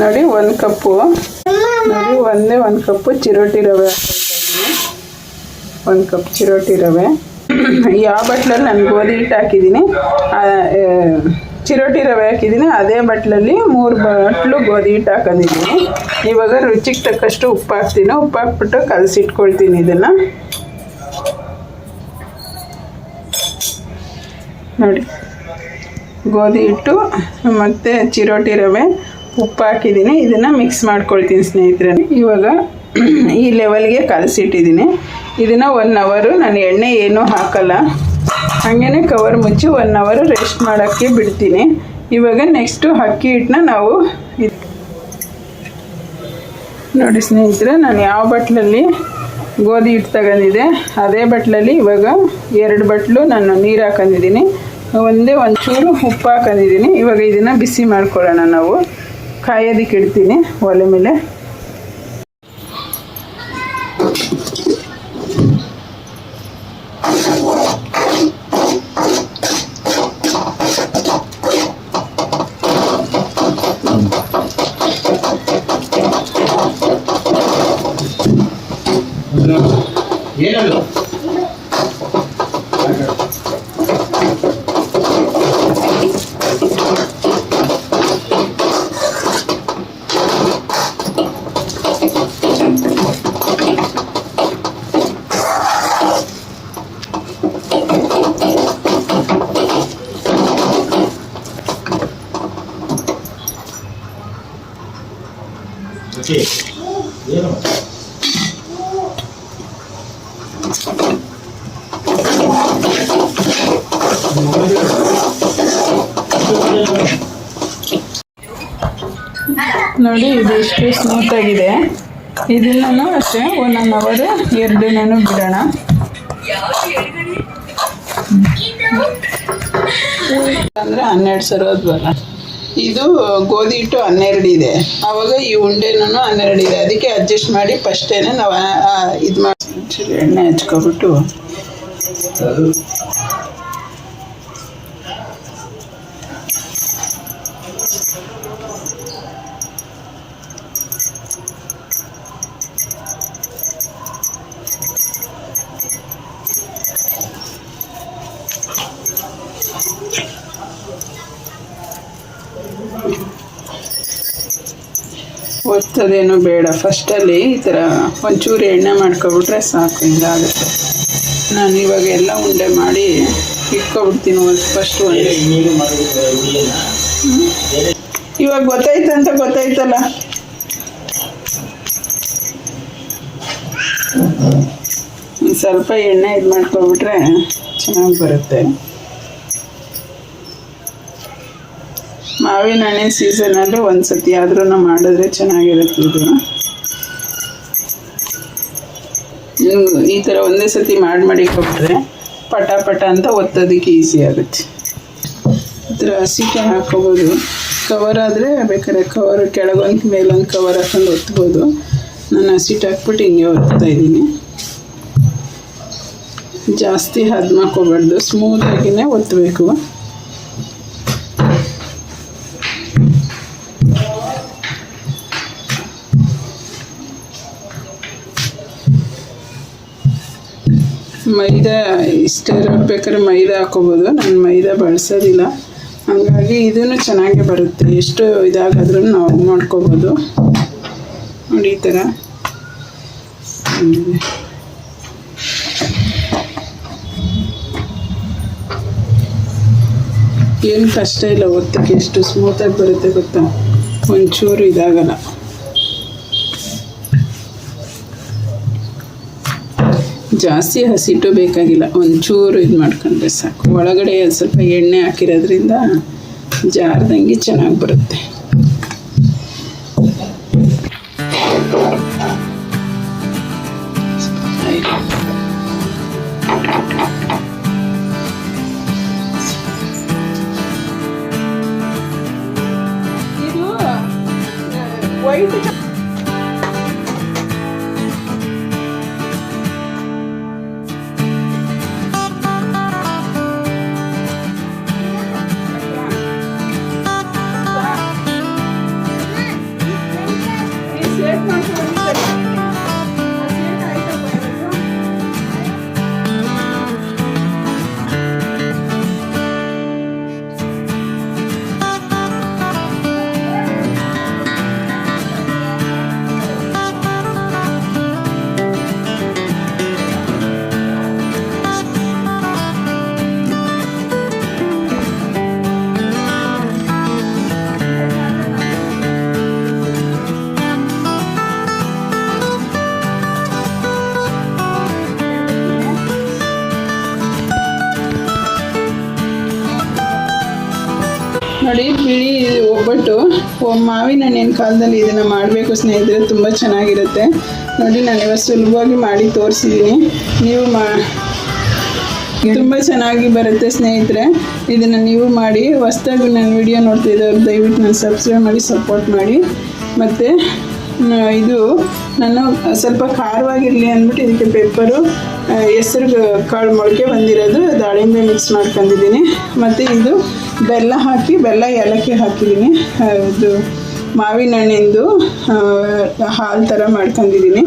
ನೋಡಿ, ಒಂದು ಕಪ್ಪು. ನೋಡಿ, ಒಂದೇ ಒಂದು ಕಪ್ಪು ಚಿರೋಟಿ ರವೆ ಒಂದು ಕಪ್ ಚಿರೋಟಿ ರವೆ. ಯಾವ ಬಟ್ಲಲ್ಲಿ ನಾನು ಗೋಧಿ ಹಿಟ್ಟು ಹಾಕಿದ್ದೀನಿ. ಚಿರೋಟಿ ರವೆ ಹಾಕಿದ್ದೀನಿ. ಅದೇ ಬಟ್ಲಲ್ಲಿ ಮೂರು ಬಟ್ಲು ಗೋಧಿ ಹಿಟ್ಟು ಹಾಕೊಂಡಿದ್ದೀನಿ. ಇವಾಗ ರುಚಿಗೆ ತಕ್ಕಷ್ಟು ಉಪ್ಪು ಹಾಕ್ತೀನಿ. ಉಪ್ಪು ಹಾಕ್ಬಿಟ್ಟು ಕಲಸಿಟ್ಕೊಳ್ತೀನಿ ಇದನ್ನು. ನೋಡಿ, ಗೋಧಿ ಹಿಟ್ಟು ಮತ್ತು ಚಿರೋಟಿ ರವೆ. ಉಪ್ಪು ಹಾಕಿದ್ದೀನಿ. ಇದನ್ನು ಮಿಕ್ಸ್ ಮಾಡ್ಕೊಳ್ತೀನಿ ಸ್ನೇಹಿತರೆ. ಇವಾಗ ಈ ಲೆವೆಲ್ಗೆ ಕಲಸಿಟ್ಟಿದ್ದೀನಿ. ಇದನ್ನು ಒನ್ ಅವರು ನಾನು ಎಣ್ಣೆ ಏನೂ ಹಾಕಲ್ಲ. ಹಾಗೇ ಕವರ್ ಮುಚ್ಚಿ ಒನ್ ಅವರು ರೆಸ್ಟ್ ಮಾಡೋಕ್ಕೆ ಬಿಡ್ತೀನಿ. ಇವಾಗ ನೆಕ್ಸ್ಟು ಅಕ್ಕಿ ಹಿಟ್ಟನ್ನ ನಾವು ನೋಡಿ ಸ್ನೇಹಿತರೆ, ನಾನು ಯಾವ ಬಟ್ಲಲ್ಲಿ ಗೋಧಿ ಹಿಟ್ಟು ತಗೊಂಡಿದ್ದೆ, ಅದೇ ಬಟ್ಲಲ್ಲಿ ಇವಾಗ ಎರಡು ಬಟ್ಲು ನಾನು ನೀರು ಹಾಕೊಂಡಿದ್ದೀನಿ. ಒಂದೇ ಒಂಚೂರು ಉಪ್ಪು ಹಾಕೊಂಡಿದ್ದೀನಿ. ಇವಾಗ ಇದನ್ನು ಬಿಸಿ ಮಾಡ್ಕೊಳ್ಳೋಣ ನಾವು. ಕಾಯೋದಕ್ಕೆ ಇಡ್ತೀನಿ ಒಲೆ ಮೇಲೆ. ಏನು? ನೋಡಿ, ಇದು ಎಷ್ಟು ಸ್ಮೂತಾಗಿದೆ ಇದನ್ನು ಅಷ್ಟೇ ಒನ್ ಒನ್ ಅವರು ಎರಡನ್ನೂ ಬಿಡೋಣ. ಅಂದ್ರೆ ಹನ್ನೆರಡು ಸರ ಹೋದ್ವಲ್ಲ. ಇದು ಗೋಧಿ ಹಿಟ್ಟು ಹನ್ನೆರಡು ಇದೆ. ಆವಾಗ ಈ ಉಂಡೆನೂ ಹನ್ನೆರಡು ಇದೆ. ಅದಕ್ಕೆ ಅಡ್ಜಸ್ಟ್ ಮಾಡಿ ಫಸ್ಟೇನೆ ನಾವು ಇದು ಮಾಡಿ ಎಣ್ಣೆ ಹಚ್ಕೊಬಿಟ್ಟು. ಒತ್ತದೇನು ಬೇಡ. ಫಸ್ಟಲ್ಲಿ ಈ ಥರ ಒಂಚೂರು ಎಣ್ಣೆ ಮಾಡ್ಕೊಬಿಟ್ರೆ ಸಾಕು ಹಿಂಗಾಗುತ್ತೆ. ನಾನು ಇವಾಗ ಎಲ್ಲ ಉಂಡೆ ಮಾಡಿ ಇಟ್ಕೊಬಿಡ್ತೀನಿ ಒಂದು ಫಸ್ಟ್ ಉಂಡೆ ಹುಳಿಯನ್ನ ಇವಾಗ ಗೊತ್ತಾಯ್ತಂತ ಗೊತ್ತಾಯ್ತಲ್ಲ. ಒಂದು ಸ್ವಲ್ಪ ಎಣ್ಣೆ ಇದು ಮಾಡ್ಕೊಬಿಟ್ರೆ ಚೆನ್ನಾಗಿ ಬರುತ್ತೆ. ಮಾವಿನ ಹಣ್ಣಿನ ಸೀಸನಲ್ಲಿ ಒಂದು ಸತಿ ಆದ್ರೂ ಮಾಡಿದ್ರೆ ಚೆನ್ನಾಗಿರುತ್ತೆ ಇದು. ಈ ಥರ ಒಂದೇ ಸತಿ ಮಾಡಿ ಮಾಡಿ ಕೊಟ್ಟರೆ ಪಟ ಪಟ ಅಂತ ಒತ್ತೋದಕ್ಕೆ ಈಸಿ ಆಗುತ್ತೆ. ಈ ಥರ ಹಸಿಕೆ ಹಾಕೋಬೋದು. ಕವರ್ ಆದರೆ ಬೇಕಾದ್ರೆ ಕವರ್ ಕೆಳಗೊಂದು ಮೇಲೊಂದು ಕವರ್ ಹಾಕೊಂಡು ಒತ್ಬೋದು. ನಾನು ಹಸಿಟ್ಟು ಹಾಕ್ಬಿಟ್ಟು ಹಿಂಗೆ ಒತ್ತಾ ಇದ್ದೀನಿ. ಜಾಸ್ತಿ ಹದ್ಮಾಕೋಬಾರ್ದು ಸ್ಮೂತಾಗಿಯೇ ಒತ್ತಬೇಕು ಮೈದಾ ಇಷ್ಟ ಬೇಕಾದ್ರೆ ಮೈದಾ ಹಾಕೋಬೋದು. ನಾನು ಮೈದಾ ಬಳಸೋದಿಲ್ಲ. ಹಾಗಾಗಿ ಇದೂ ಚೆನ್ನಾಗೇ ಬರುತ್ತೆ. ಎಷ್ಟು ಇದಾಗಾದ್ರೂ ನಾವು ಮಾಡ್ಕೋಬೋದು. ನೋಡಿ ಈ ಥರ. ಏನು ಕಷ್ಟ ಇಲ್ಲ ಒತ್ತಕ್ಕೆ ಎಷ್ಟು ಸ್ಮೂತಾಗಿ ಬರುತ್ತೆ ಗೊತ್ತಾ? ಒಂಚೂರು ಇದಾಗಲ್ಲ. ಜಾಸ್ತಿ ಹಸಿಟ್ಟು ಬೇಕಾಗಿಲ್ಲ, ಒಂಚೂರು ಇದು ಮಾಡ್ಕೊಂಡ್ರೆ ಸಾಕು ಒಳಗಡೆ ಸ್ವಲ್ಪ ಎಣ್ಣೆ ಹಾಕಿರೋದ್ರಿಂದ ಜಾರ್ದಂಗೆ ಚೆನ್ನಾಗಿ ಬರುತ್ತೆ. ಇದು ನೋಡಿ, ಬಿಳಿ ಒಬ್ಬಟ್ಟು. ಮಾವಿನ ಹಣ್ಣಿನ ಕಾಲದಲ್ಲಿ ಇದನ್ನು ಮಾಡಬೇಕು ಸ್ನೇಹಿತರೆ, ತುಂಬ ಚೆನ್ನಾಗಿರುತ್ತೆ. ನೋಡಿ, ನಾನು ಇವತ್ತು ಸುಲಭವಾಗಿ ಮಾಡಿ ತೋರಿಸಿದ್ದೀನಿ. ನೀವು ಮಾ, ತುಂಬ ಚೆನ್ನಾಗಿ ಬರುತ್ತೆ ಸ್ನೇಹಿತರೆ. ಇದನ್ನು ನೀವು ಮಾಡಿ, ಹೊಸ್ದಾಗಿ ನನ್ನ ವಿಡಿಯೋ ನೋಡ್ತಿದ್ದವ್ರು ದಯವಿಟ್ಟು ನಾನು ಸಬ್ಸ್ಕ್ರೈಬ್ ಮಾಡಿ ಸಪೋರ್ಟ್ ಮಾಡಿ. ಮತ್ತು ಇದು, ನಾನು ಸ್ವಲ್ಪ ಖಾರವಾಗಿರಲಿ ಅಂದ್ಬಿಟ್ಟು ಇದಕ್ಕೆ ಪೇಪರು ಹೆಸರು, ಕಾಳು ಮೊಳಕೆ ಬಂದಿರೋದು ದಾಳಿಂಬೆ ಮಿಕ್ಸ್ ಮಾಡ್ಕೊಂಡಿದ್ದೀನಿ. ಮತ್ತು ಇದು ಬೆಲ್ಲ ಹಾಕಿ ಬೆಲ್ಲ ಏಲಕ್ಕಿ ಹಾಕಿದ್ದೀನಿ. ಇದು ಮಾವಿನ ಹಣ್ಣಿಂದು ಹಾಲು ಥರ ಮಾಡ್ಕೊಂಡಿದ್ದೀನಿ.